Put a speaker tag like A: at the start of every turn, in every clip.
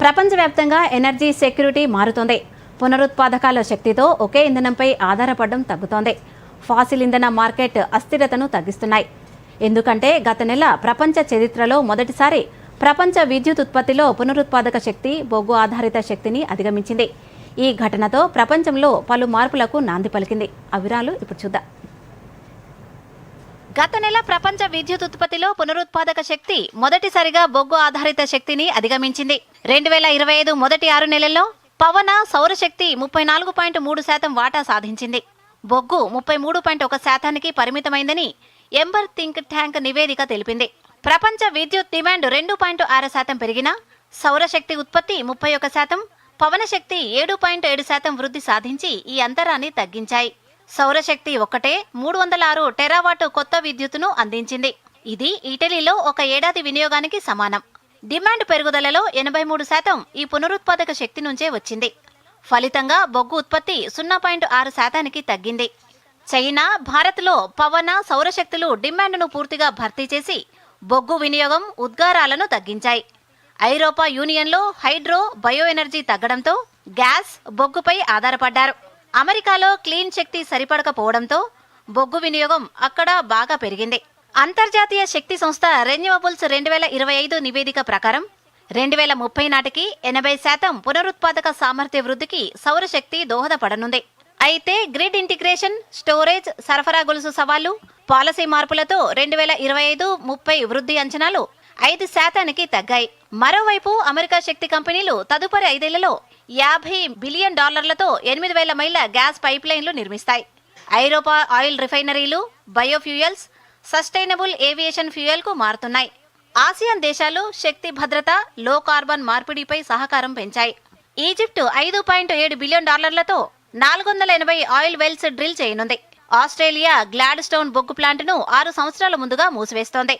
A: ప్రపంచవ్యాప్తంగా energy security మారుతోంది. పునరుత్పాదకాల శక్తితో ఒకే ఇంధనంపై ఆధారపడడం తగ్గుతోంది. ఫాసిల్ ఇంధన మార్కెట్ అస్థిరతను తగ్గిస్తున్నాయి. ఎందుకంటే గత నెల ప్రపంచ చరిత్రలో మొదటిసారి ప్రపంచ విద్యుత్ ఉత్పత్తిలో పునరుత్పాదక శక్తి బొగ్గు ఆధారిత శక్తిని అధిగమించింది. ఈ ఘటనతో ప్రపంచంలో పలు మార్పులకు నాంది పలికింది. అవిరాలు ఇప్పుడు చూద్దాం. గత నెల ప్రపంచ విద్యుత్ ఉత్పత్తిలో పునరుత్పాదక శక్తి మొదటిసారిగా బొగ్గు ఆధారిత శక్తిని అధిగమించింది. రెండు వేల ఇరవై ఐదు మొదటి ఆరు నెలల్లో పవన సౌరశక్తి ముప్పై నాలుగు పాయింట్ మూడు శాతం వాటా సాధించింది. బొగ్గు ముప్పై మూడు పాయింట్ ఒక శాతానికి పరిమితమైందని ఎంబర్ థింక్ ట్యాంక్ నివేదిక తెలిపింది. ప్రపంచ విద్యుత్ డిమాండ్ రెండు పాయింట్ ఆరు శాతం పెరిగినా సౌరశక్తి ఉత్పత్తి ముప్పై ఒక శాతం పవన శక్తి ఏడు పాయింట్ ఏడు శాతం వృద్ధి సాధించి ఈ అంతరాన్ని తగ్గించాయి. సౌరశక్తి ఒక్కటే మూడు వందల ఆరు టెరావాటు కొత్త విద్యుత్తును అందించింది. ఇది ఇటలీలో ఒక ఏడాది వినియోగానికి సమానం. డిమాండ్ పెరుగుదలలో ఎనభై మూడు శాతం ఈ పునరుత్పాదక శక్తి నుంచే వచ్చింది. ఫలితంగా బొగ్గు ఉత్పత్తి సున్నా పాయింట్ ఆరు శాతానికి తగ్గింది. చైనా భారత్లో పవన సౌరశక్తులు డిమాండ్ను పూర్తిగా భర్తీ చేసి బొగ్గు వినియోగం ఉద్గారాలను తగ్గించాయి. ఐరోపా యూనియన్లో హైడ్రో బయో ఎనర్జీ తగ్గడంతో గ్యాస్ బొగ్గుపై ఆధారపడ్డారు. అమెరికాలో క్లీన్ శక్తి సరిపడకపోవడంతో బొగ్గు వినియోగం అక్కడ బాగా పెరిగింది. అంతర్జాతీయ శక్తి సంస్థ రెన్యూవబుల్స్ రెండు వేల ఇరవై ఐదు నివేదిక ప్రకారం రెండు వేల ముప్పై నాటికి ఎనభై శాతం పునరుత్పాదక సామర్థ్య వృద్ధికి సౌరశక్తి దోహదపడనుంది. అయితే గ్రిడ్ ఇంటిగ్రేషన్ స్టోరేజ్ సరఫరా గొలుసు సవాళ్ళు పాలసీ మార్పులతో రెండు వేల ఇరవై ఐదు ముప్పై వృద్ధి అంచనాలు ఐదు శాతానికి తగ్గాయి. మరోవైపు అమెరికా శక్తి కంపెనీలు తదుపరి ఐదేళ్ళలో యాభై బిలియన్ డాలర్లతో ఎనిమిది వేల మైళ్ళ గ్యాస్ పైప్ లైన్లు నిర్మిస్తాయి. ఐరోపా ఆయిల్ రిఫైనరీలు బయోఫ్యూయల్స్ సస్టైనబుల్ ఏవియేషన్ ఫ్యూయల్కు మారుతున్నాయి. ఆసియాన్ దేశాలు శక్తి భద్రత లో కార్బన్ మార్పిడిపై సహకారం పెంచాయి. ఈజిప్టు ఐదు పాయింట్ ఏడు బిలియన్ డాలర్లతో నాలుగు వందల ఎనభై ఆయిల్ వెల్స్ డ్రిల్ చేయనుంది. ఆస్ట్రేలియా గ్లాడ్ స్టోన్ బొగ్గు ప్లాంట్ను ఆరు సంవత్సరాల ముందుగా మూసివేస్తోంది.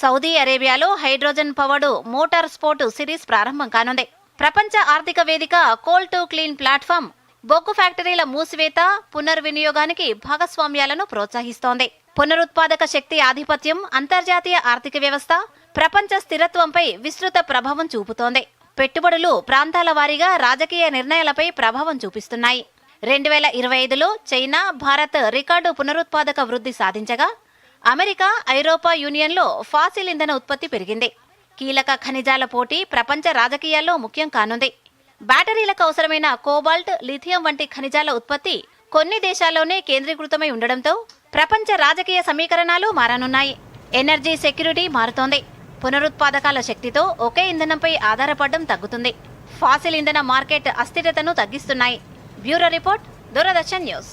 A: సౌదీ అరేబియాలో hydrogen powered motor sport series ప్రారంభం కానుంది. ప్రపంచ ఆర్థిక వేదిక కోల్ టు క్లీన్ ప్లాట్ఫామ్ బొగ్గు ఫ్యాక్టరీల మూసివేత పునర్వినియోగానికి భాగస్వామ్యాలను ప్రోత్సహిస్తోంది. పునరుత్పాదక శక్తి ఆధిపత్యం అంతర్జాతీయ ఆర్థిక వ్యవస్థ ప్రపంచ స్థిరత్వంపై విస్తృత ప్రభావం చూపుతోంది. పెట్టుబడులు ప్రాంతాల వారీగా రాజకీయ నిర్ణయాలపై ప్రభావం చూపిస్తున్నాయి. రెండు వేల ఇరవై ఐదులో చైనా భారత్ రికార్డు పునరుత్పాదక వృద్ధి సాధించగా అమెరికా ఐరోపా యూనియన్లో ఫాసిల్ ఇంధన ఉత్పత్తి పెరిగింది. కీలక ఖనిజాల పోటీ ప్రపంచ రాజకీయాల్లో ముఖ్యం కానుంది. బ్యాటరీలకు అవసరమైన కోబాల్ట్ లిథియం వంటి ఖనిజాల ఉత్పత్తి కొన్ని దేశాల్లోనే కేంద్రీకృతమై ఉండడంతో ప్రపంచ రాజకీయ సమీకరణాలు మారనున్నాయి. ఎనర్జీ సెక్యూరిటీ మారుతోంది. పునరుత్పాదకాల శక్తితో ఒకే ఇంధనంపై ఆధారపడడం తగ్గుతుంది. ఫాసిల్ ఇంధన మార్కెట్ అస్థిరతను తగ్గిస్తున్నాయి. Bureau report Doordarshan news.